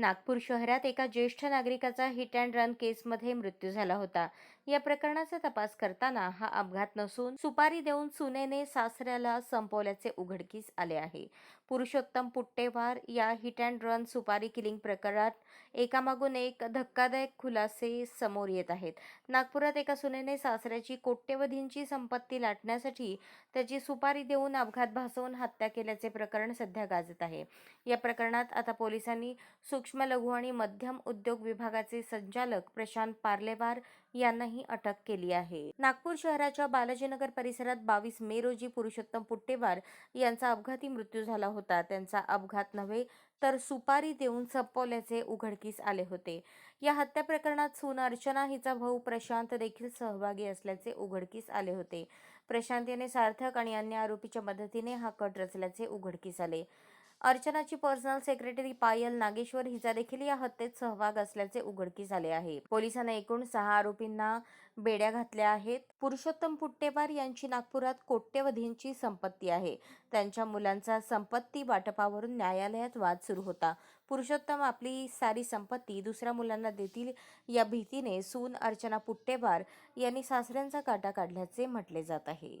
नागपूर शहरात एका ज्येष्ठ नागरिकाचा हिट अँड रन केसमध्ये मृत्यू झाला होता. या प्रकरणाचा तपास करताना हा अपघात नसून सुपारी देऊन सुनेने सासऱ्याला संपवल्याचे उघडकीस आले आहे. पुरुषोत्तम पुट्टेवार या हिट अँड रन सुपारी किलिंग प्रकरणात एकामागून एक धक्कादायक खुलासे समोर येत आहेत. नागपुरात एका सुनेने सासऱ्याची कोट्यवधींची संपत्ती लाटण्यासाठी त्याची सुपारी देऊन अपघात भासवून हत्या केल्याचे प्रकरण सध्या गाजत आहे. या प्रकरणात आता पोलिसांनी सूक्ष्म सूक्ष्म लघु आणि मध्यम उद्योग विभागाचे संचालक प्रशांत पार्लेवार यांनाही अटक केली आहे. नागपूर शहराच्या बालाजीनगर परिसरात बावीस मे रोजी पुरुषोत्तम पुट्टेवार यांचा अपघाती मृत्यू झाला होता. त्यांचा अपघात नव्हे तर सुपारी देऊन संपवल्याचे उघडकीस आले होते. या हत्या प्रकरणात सून अर्चना हिचा भाऊ प्रशांत देखील सहभागी असल्याचे उघडकीस आले होते. प्रशांत याने सार्थक आणि अन्य आरोपीच्या मदतीने हा कट रचल्याचे उघडकीस आले. अर्चनाची पर्सनल सेक्रेटरी पायल नागेश्वर हिचा देखील या हत्येत सहभाग असल्याचे उघडकीस आले आहे. पोलिसांना एकूण सहा आरोपींना बेड्या घातल्या आहेत. पुरुषोत्तम पुट्टेवार यांची नागपुरात कोट्यवधींची संपत्ती आहे. त्यांच्या मुलांचा संपत्ती वाटपावरून न्यायालयात वाद सुरू होता. पुरुषोत्तम आपली सारी संपत्ती दुसऱ्या मुलांना देतील या भीतीने सून अर्चना पुट्टेवार यांनी सासऱ्यांचा काटा काढल्याचे म्हटले जात आहे.